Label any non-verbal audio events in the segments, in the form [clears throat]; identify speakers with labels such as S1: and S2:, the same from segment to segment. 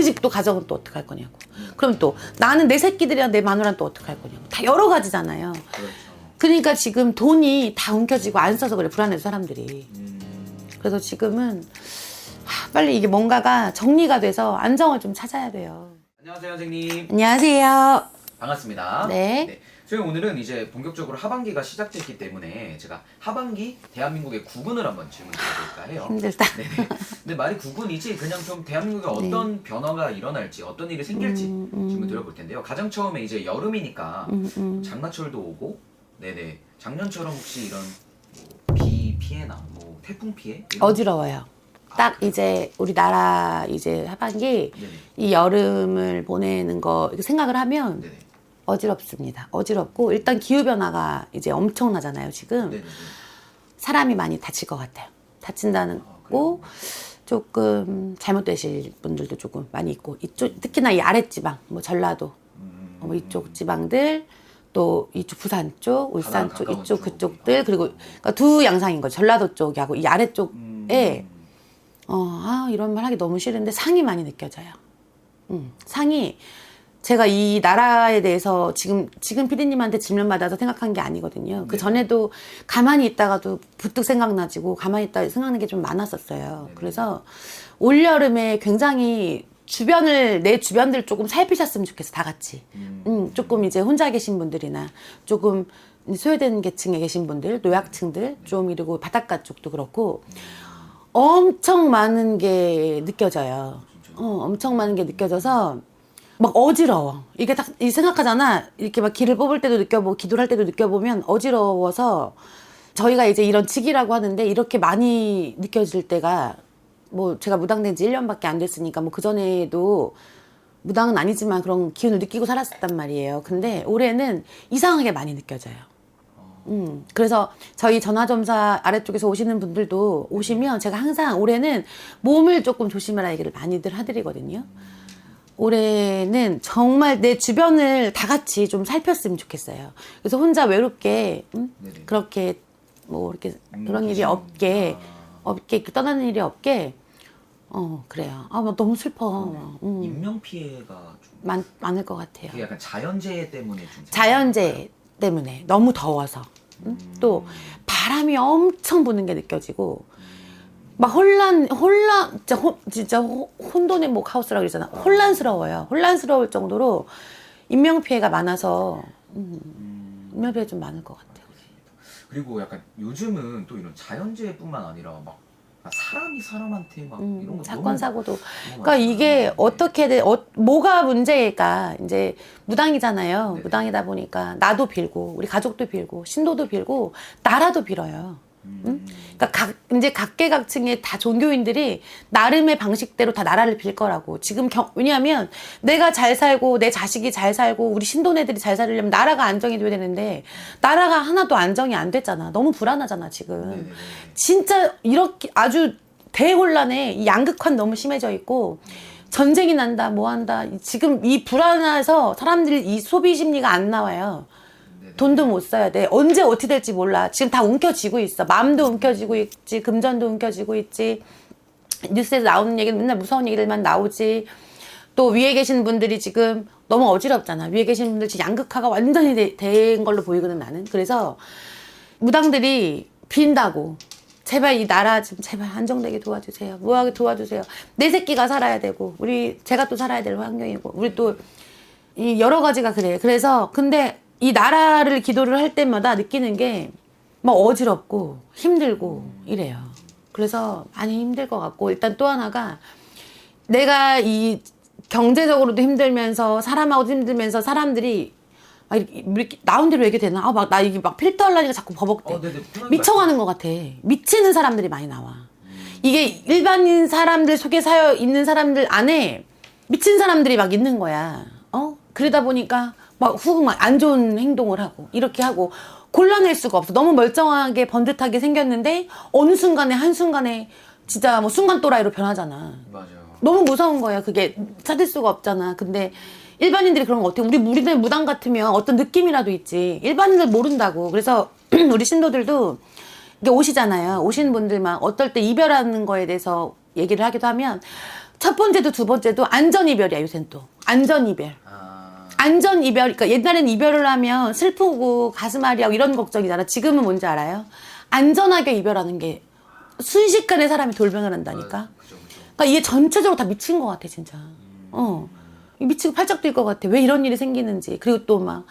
S1: 그집또 가정은 또 어떡할 거냐고. 그럼 또 나는 내 새끼들이랑 내 마누라는 또 어떡할 거냐고. 다 여러 가지잖아요.
S2: 그렇죠.
S1: 그러니까 지금 돈이 다 움켜쥐고 안 써서 그래 불안해서 사람들이.
S2: 음,
S1: 그래서 지금은 하, 빨리 이게 뭔가가 정리가 돼서 안정을 좀 찾아야 돼요.
S2: 안녕하세요 선생님.
S1: 안녕하세요.
S2: 반갑습니다.
S1: 네.
S2: 저희 오늘은 이제 본격적으로 하반기가 시작됐기 때문에 제가 하반기 대한민국의 구군을 한번 질문 드려볼까 해요.
S1: 힘들다.
S2: 네네. 근데 말이 구군이지 그냥 좀 대한민국에 어떤 변화가 일어날지 어떤 일이 생길지
S1: 네. 음, 음.
S2: 질문 드려볼 텐데요. 가장 처음에 이제 여름이니까
S1: 음, 음.
S2: 장마철도 오고, 네네. 작년처럼 혹시 이런 뭐비 피해나 뭐 태풍 피해? 이런-
S1: 어지러워요. 딱 이제 우리나라 이제 하반기
S2: 네네.
S1: 이 여름을 보내는 거 이렇게 생각을 하면
S2: 네네.
S1: 어지럽습니다. 어지럽고 일단 기후 변화가 이제 엄청나잖아요. 지금
S2: 네네.
S1: 사람이 많이 다칠 것 같아요. 다친다는
S2: 아,
S1: 거 조금 잘못되실 분들도 조금 많이 있고 이쪽 특히나 이 아랫 지방 뭐 전라도
S2: 음,
S1: 뭐 이쪽 지방들 또 이쪽 부산 쪽, 울산
S2: 가장
S1: 쪽
S2: 가까운
S1: 이쪽
S2: 쪽.
S1: 그쪽들 그리고 그러니까 두 양상인 거죠. 전라도 쪽하고 이 아래 쪽에
S2: 음,
S1: 어, 아, 이런 말 하기 너무 싫은데 상이 많이 느껴져요. 음, 상이 제가 이 나라에 대해서 지금 지금 피디님한테 질문 받아서 생각한 게 아니거든요. 그
S2: 네.
S1: 전에도 가만히 있다가도 부뜩 생각나지고 가만히 있다 생각나는 게 좀 많았었어요.
S2: 네네.
S1: 그래서 올 여름에 굉장히 주변을 내 주변들 조금 살피셨으면 좋겠어 다 같이.
S2: 음,
S1: 음, 조금 이제 혼자 계신 분들이나 조금 소외된 계층에 계신 분들, 노약층들 좀 이러고 바닷가 쪽도 그렇고 엄청 많은 게 느껴져요. 어, 엄청 많은 게 느껴져서 막 어지러워. 이게 딱 이 생각하잖아. 이렇게 막 길을 뽑을 때도 느껴보고 기도를 할 때도 느껴보면 어지러워서 저희가 이제 이런 직이라고 하는데 이렇게 많이 느껴질 때가 뭐 제가 무당된 지 1년밖에 안 됐으니까 뭐 그전에도 무당은 아니지만 그런 기운을 느끼고 살았었단 말이에요. 근데 올해는 이상하게 많이 느껴져요. 음, 그래서 저희 전화점사 아래쪽에서 오시는 분들도 오시면 제가 항상 올해는 몸을 조금 조심하라 얘기를 많이들 하드리거든요. 올해는 정말 내 주변을 다 같이 좀 살폈으면 좋겠어요. 그래서 혼자 외롭게 음?
S2: 네네.
S1: 그렇게 뭐 이렇게
S2: 음,
S1: 그런 일이 없게
S2: 아.
S1: 없게 떠나는 일이 없게 어 그래요. 아 뭐 너무 슬퍼. 음,
S2: 인명 피해가 좀
S1: 많 많을 것 같아요.
S2: 그게 약간 자연재해 때문에 좀
S1: 자연재해 때문에 너무 더워서 응? 또 바람이 엄청 부는 게 느껴지고 막 혼란 혼란 진짜 혼, 진짜 호- 혼돈의 목 하우스라고 그러잖아 혼란스러워요 혼란스러울 정도로 인명 피해가 많아서 음, 인명 피해 좀 많을 것 같아요
S2: 그리고 약간 요즘은 또 이런 자연재해뿐만 아니라 막 사람이 사람한테 막
S1: 음,
S2: 이런 거
S1: 사건
S2: 너무-
S1: 사고도
S2: 너무
S1: 그러니까. 이게
S2: 네.
S1: 어떻게든 어, 뭐가 문제일까 이제 무당이잖아요
S2: 네네.
S1: 무당이다 보니까 나도 빌고 우리 가족도 빌고 신도도 빌고 나라도 빌어요
S2: 음,
S1: 그러니까 각 이제 각계각층의 다 종교인들이 나름의 방식대로 다 나라를 빌 거라고. 지금 경, 왜냐하면 내가 잘 살고 내 자식이 잘 살고 우리 신도네들이 잘 살려면 나라가 안정이 돼야 되는데 나라가 하나도 안정이 안 됐잖아. 너무 불안하잖아 지금.
S2: 네네네.
S1: 진짜 이렇게 아주 대혼란에 이 양극화는 너무 심해져 있고 전쟁이 난다 뭐 한다. 지금 이 불안해서 사람들이 이 소비 심리가 안 나와요. 돈도 못 써야 돼. 언제 어떻게 될지 몰라. 지금 다 움켜쥐고 있어. 마음도 움켜쥐고 있지. 금전도 움켜쥐고 있지. 뉴스에서 나오는 얘기는 맨날 무서운 얘기들만 나오지. 또 위에 계신 분들이 지금 너무 어지럽잖아. 위에 계신 분들 지금 양극화가 완전히 되- 된 걸로 보이거든 나는. 그래서 무당들이 빈다고. 제발 이 나라 좀 제발 안정되게 도와주세요. 뭐하게 도와주세요. 내 새끼가 살아야 되고 우리 제가 또 살아야 될 환경이고 우리 또 이 여러 가지가 그래. 그래서 근데 이 나라를 기도를 할 때마다 느끼는 게 막 어지럽고 힘들고 이래요. 그래서 많이 힘들 것 같고 일단 또 하나가 내가 이 경제적으로도 힘들면서 사람하고도 힘들면서 사람들이 막 이렇게, 이렇게 나온 대로 얘기 되나? 아 막 나 이게 막 필터 하려니까 자꾸 버벅대.
S2: 어,
S1: 미쳐가는 것 같아. 미치는 사람들이 많이 나와. 이게 일반인 사람들 속에 사여 있는 사람들 안에 미친 사람들이 막 있는 거야. 어? 그러다 보니까 막 후 막 안 좋은 행동을 하고 이렇게 하고 골라낼 수가 없어. 너무 멀쩡하게 번듯하게 생겼는데 어느 순간에 한 순간에 진짜 뭐 순간 또라이로 변하잖아.
S2: 맞아요.
S1: 너무 무서운 거야. 그게 찾을 수가 없잖아. 근데 일반인들이 그런 거 어떻게 우리 우리들 무당 같으면 어떤 느낌이라도 있지. 일반인들 모른다고. 그래서 [clears throat] 우리 신도들도 이게 오시잖아요. 오신 분들만 어떨 때 이별하는 거에 대해서 얘기를 하기도 하면 첫 번째도 두 번째도 안전 이별이야 요새는 또 안전 이별.
S2: 아,
S1: 안전 이별, 그러니까 옛날엔 이별을 하면 슬프고 가슴 아리하고 이런 걱정이잖아. 지금은 뭔지 알아요? 안전하게 이별하는 게 순식간에 사람이 돌변을 한다니까.
S2: 그죠.
S1: 그러니까 이게 전체적으로 다 미친 것 같아, 진짜. 어. 이 미치고 팔짝 뛸 것 같아. 왜 이런 일이 생기는지. 그리고 또 막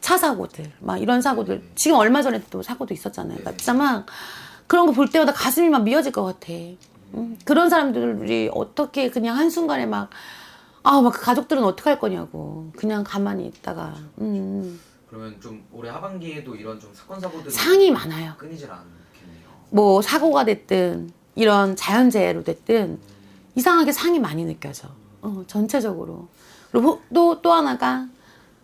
S1: 차 사고들, 막 이런 사고들. 지금 얼마 전에 또 사고도 있었잖아요. 그러니까 진짜 막 그런 거 볼 때마다 가슴이 막 미어질 것 같아. 음, 그런 사람들이 어떻게 그냥 한순간에 막, 아, 막 그 가족들은 어떡할 거냐고. 그냥 가만히 있다가. 음,
S2: 그러면 좀 올해 하반기에도 이런 좀 사건 사고들이
S1: 상이 많아요.
S2: 끊이질 않겠네요.
S1: 뭐 사고가 됐든 이런 자연재해로 됐든 이상하게 상이 많이 느껴져. 어, 전체적으로. 그리고 또, 또 하나가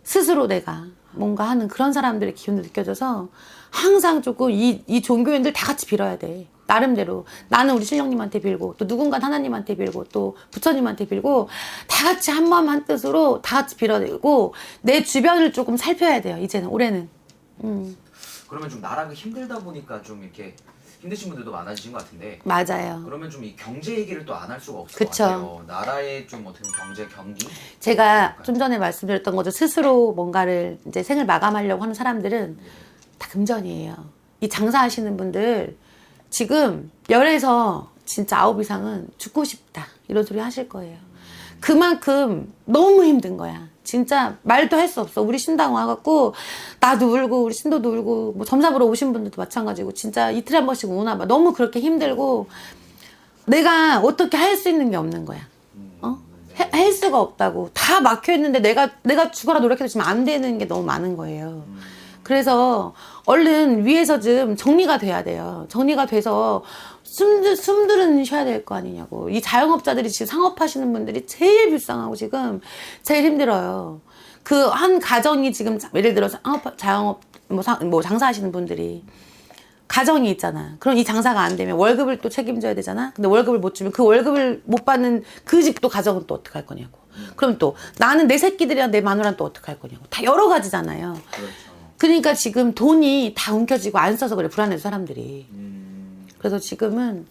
S1: 스스로 내가 뭔가 하는 그런 사람들의 기운도 느껴져서 항상 조금 이, 이 종교인들 다 같이 빌어야 돼. 나름대로. 나는 우리 신령님한테 빌고, 또 누군가 하나님한테 빌고, 또 부처님한테 빌고, 다 같이 한 마음 한 뜻으로 다 같이 빌어내고, 내 주변을 조금 살펴야 돼요, 이제는, 올해는. 음,
S2: 그러면 좀 나라가 힘들다 보니까 좀 이렇게 힘드신 분들도 많아지신 것 같은데
S1: 맞아요.
S2: 그러면 좀 이 경제 얘기를 또 안 할 수가 없을
S1: 그쵸.
S2: 것 같아요. 나라의 좀 어떻게 보면 경제 경기
S1: 제가 좀 전에 말씀드렸던 거죠. 스스로 뭔가를 이제 생을 마감하려고 하는 사람들은 다 금전이에요. 이 장사하시는 분들 지금 열에서 진짜 아홉 이상은 죽고 싶다. 이런 소리 하실 거예요. 그만큼 너무 힘든 거야. 진짜 말도 할 수 없어. 우리 신당 와갖고 나도 울고 우리 신도도 울고 뭐 점사 보러 오신 분들도 마찬가지고 진짜 이틀에 한 번씩 오나 봐. 너무 그렇게 힘들고 내가 어떻게 할 수 있는 게 없는 거야. 어? 해- 할 수가 없다고 다 막혀 있는데 내가 내가 죽어라 노력해도 지금 안 되는 게 너무 많은 거예요. 그래서 얼른 위에서 좀 정리가 돼야 돼요. 정리가 돼서 숨들 숨들은 쉬어야 될 거 아니냐고. 이 자영업자들이 지금 상업하시는 분들이 제일 불쌍하고 지금 제일 힘들어요. 그 한 가정이 지금 예를 들어서 상업 자영업 뭐, 상, 뭐 장사하시는 분들이 가정이 있잖아. 그럼 이 장사가 안 되면 월급을 또 책임져야 되잖아. 근데 월급을 못 주면 그 월급을 못 받는 그집또 가정은 또 어떡할 거냐고. 그럼 또 나는 내 새끼들이랑 내 마누라는 또 어떡할 거냐고. 다 여러 가지잖아요.
S2: 그렇죠.
S1: 그러니까 지금 돈이 다 움켜쥐고 안 써서 그래 불안해서 사람들이.
S2: 음,
S1: 그래서 지금은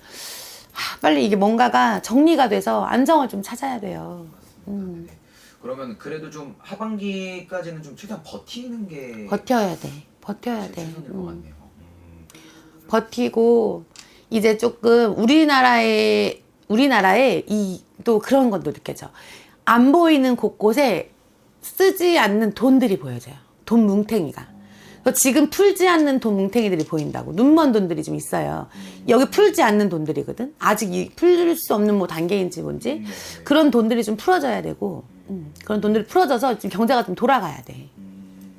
S1: 하, 빨리 이게 뭔가가 정리가 돼서 안정을 좀 찾아야 돼요. 음.
S2: 네. 그러면 그래도 좀 하반기까지는 좀 최대한 버티는 게
S1: 버텨야 돼. 버텨야 돼.
S2: 최선일 것
S1: 음.
S2: 같네요. 음,
S1: 버티고 이제 조금 우리나라의 우리나라에 이또 그런 것도 느껴져. 안 보이는 곳곳에 쓰지 않는 돈들이 보여져요. 돈 뭉탱이가. 그래서 지금 풀지 않는 돈 뭉탱이들이 보인다고. 눈먼 돈들이 좀 있어요. 여기 풀지 않는 돈들이거든. 아직 이풀수 없는 뭐 단계인지 뭔지. 그런 돈들이 좀 풀어져야 되고. 음, 그런 돈들이 풀어져서 지금 경제가 좀 돌아가야 돼.
S2: 음,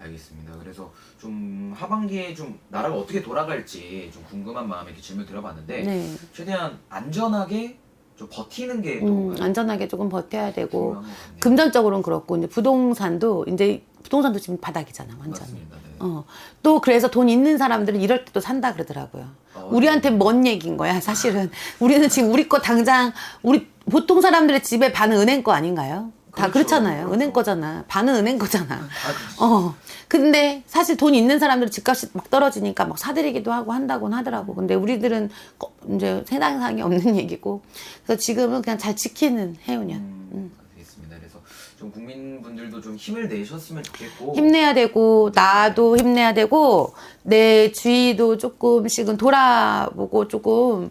S2: 알겠습니다. 그래서 좀 하반기에 좀 나라가 어떻게 돌아갈지 좀 궁금한 마음에 이렇게 질문 드려봤는데
S1: 네.
S2: 최대한 안전하게 좀 버티는 게또
S1: 음, 안전하게 조금 버텨야 되고. 금전적으로는 그렇고 이제 부동산도 이제 부동산도 지금 바닥이잖아 완전.
S2: 맞습니다. 네.
S1: 어. 또 그래서 돈 있는 사람들은 이럴 때 또 산다 그러더라고요.
S2: 어,
S1: 우리한테 먼 얘기인 거야 사실은. 우리는 지금 우리 거 당장 우리 보통 사람들의 집에 반은 은행 거 아닌가요? 다
S2: 그렇죠.
S1: 그렇잖아요
S2: 그렇죠.
S1: 은행 거잖아. 반은 은행 거잖아.
S2: 아, 그렇죠.
S1: 어. 근데 사실 돈 있는 사람들은 집값이 막 떨어지니까 막 사들이기도 하고 한다고는 하더라고. 근데 우리들은 거- 이제 세상상에 없는 [laughs] 얘기고. 그래서 지금은 그냥 잘 지키는 해운년.
S2: 음, 알겠습니다. 그래서 좀 국민분들도 좀 힘을 내셨으면 좋겠고
S1: 힘내야 되고 나도 힘내야 되고 내 주위도 조금씩은 돌아보고 조금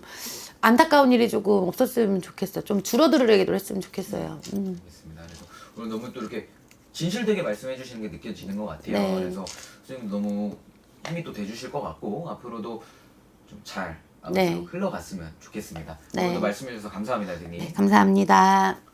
S1: 안타까운 일이 조금 없었으면 좋겠어. 좀 줄어들게도 했으면 좋겠어요. 음.
S2: 알겠습니다. 그래서 오늘 너무 또 이렇게 진실되게 말씀해 주시는 게 느껴지는 것 같아요.
S1: 네.
S2: 그래서 선생님 너무 힘이 또 돼주실 것 같고 앞으로도 좀잘
S1: 네.
S2: 흘러갔으면 좋겠습니다.
S1: 네.
S2: 오늘도 말씀해 주셔서 감사합니다, 선생님.
S1: 네, 감사합니다.